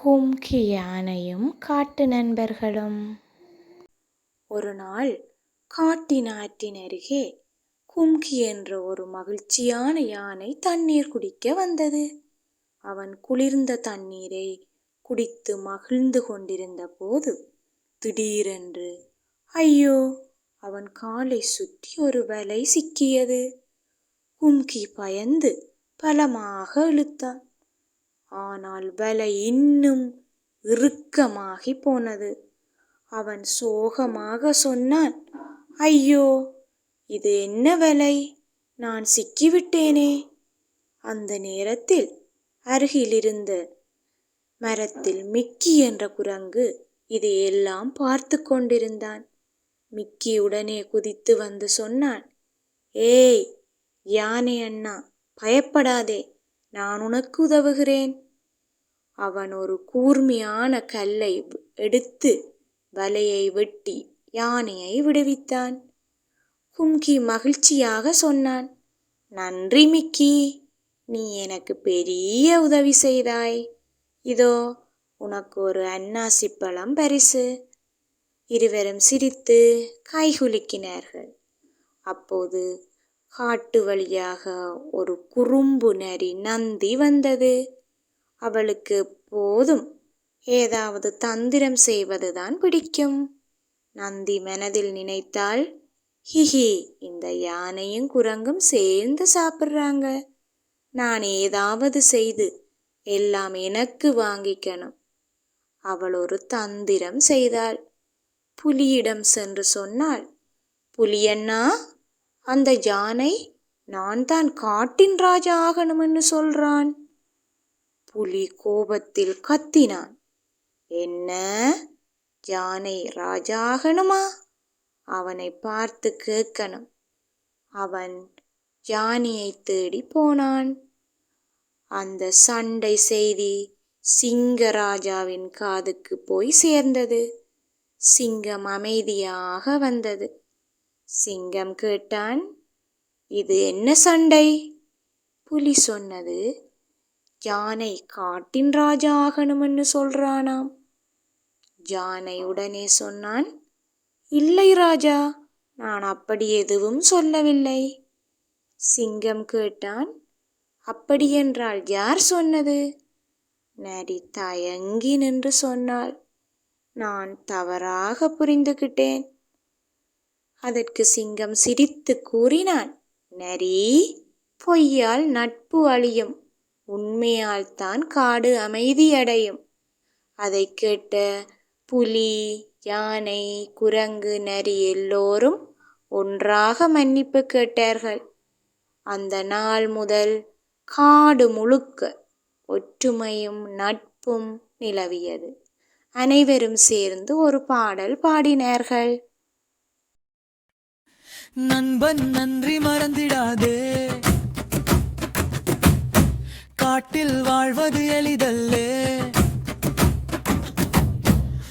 கும்கி யானையும் காட்டு நண்பர்களும். ஒரு நாள் காட்டின் ஆற்றின் அருகே கும்கி என்ற ஒரு மகிழ்ச்சியான யானை தண்ணீர் குடிக்க வந்தது. அவன் குளிர்ந்த தண்ணீரை குடித்து மகிழ்ந்து கொண்டிருந்த போது திடீரென்று ஐயோ! அவன் காலை சுற்றி ஒரு வலை சிக்கியது. கும்கி பயந்து பலமாக இழுத்தான். ஆனால் வலை இன்னும் இறுக்கமாகி போனது. அவன் சோகமாக சொன்னான் ஐயோ இது என்ன வலை? நான் சிக்கிவிட்டேனே. அந்த நேரத்தில் அருகிலிருந்த மரத்தில் மிக்கி என்ற குரங்கு இதையெல்லாம் பார்த்து கொண்டிருந்தான். மிக்கி உடனே குதித்து வந்து சொன்னான் ஏய் யானை அண்ணா பயப்படாதே. நான் உனக்கு உதவுகிறேன். அவன் ஒரு கூர்மையான கல்லை எடுத்து வலையை வெட்டி யானையை விடுவித்தான். கும்கி மகிழ்ச்சியாக சொன்னான் நன்றி மிக்கி நீ எனக்கு பெரிய உதவி செய்தாய். இதோ உனக்கு ஒரு அன்னாசி பழம் பரிசு. இருவரும் சிரித்து கைகுலுக்கினார்கள். அப்போது காட்டு வழியாக ஒரு குறும்பு நரி நந்தி வந்தது. அவளுக்கு போதும். ஏதாவது தந்திரம் செய்வதுதான் பிடிக்கும். நந்தி மனதில் நினைத்தால் ஹிஹி இந்த யானையும் குரங்கும் சேர்ந்து சாப்பிட்றாங்க. நான் ஏதாவது செய்து எல்லாம் எனக்கு வாங்கிக்கணும். அவள் ஒரு தந்திரம் செய்தாள். புலியிடம் சென்று சொன்னாள் புலியண்ணா அந்த யானை நான் தான் காட்டின் ராஜா ஆகணும்னு சொல்றான். புலி கோபத்தில் கத்தினான். என்ன? யானை ராஜாகணுமா அவனை பார்த்து கேட்கணும். அவன் யானையை தேடி போனான். அந்த சண்டை செய்தி சிங்கராஜாவின் காதுக்கு போய் சேர்ந்தது. சிங்கம் அமைதியாக வந்தது. சிங்கம் கேட்டான் இது என்ன சண்டை? புலி சொன்னது யானை காட்டின் ராஜா ஆகணும்னு சொல்றானாம். யானை உடனே சொன்னான் இல்லை ராஜா நான் அப்படி எதுவும் சொல்லவில்லை. சிங்கம் கேட்டான் அப்படியென்றால் யார் சொன்னது? நரி தயங்கி நின்று சொன்னாள் நான் தவறாக புரிந்துகிட்டேன். அதற்கு சிங்கம் சிரித்து கூறினான் நரி பொய்யால் நட்பு அழியும். உண்மையால் தான் காடு அமைதியடையும். அதை கேட்ட புலி யானை குரங்கு நரி எல்லோரும் ஒன்றாக மன்னிப்பு கேட்டார்கள். அந்த நாள் முதல் காடு முழுக்க ஒற்றுமையும் நட்பும் நிலவியது. அனைவரும் சேர்ந்து ஒரு பாடல் பாடினார்கள். நண்பன் நன்றி மறந்திடாதே. காட்டில் வாழ்வது எளிதல்லே.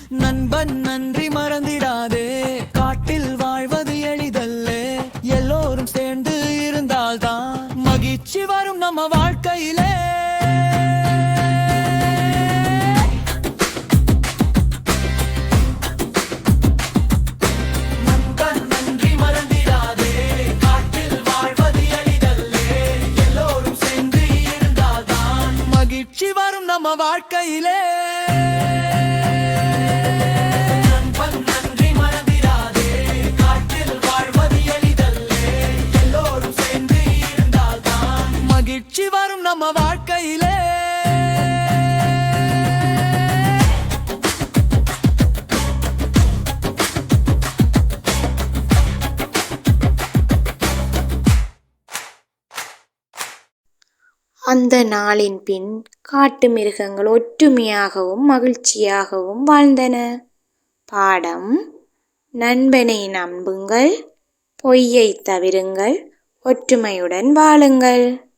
நண்பன் நன்றி மறந்திடாதே. காட்டில் வாழ்வது எளிதல்லே. எல்லோரும் சேர்ந்து இருந்தால்தான் மகிழ்ச்சி வரும் நம்ம வாழ்க்கையிலே. மகிழ்ச்சி வரும் நம்ம வாழ்க்கையிலே. அந்த நாளின் பின் காட்டு மிருகங்கள் ஒற்றுமையாகவும் மகிழ்ச்சியாகவும் வாழ்ந்தன. பாடம் நண்பனை நம்புங்கள் பொய்யை தவிருங்கள் ஒற்றுமையுடன் வாழுங்கள்.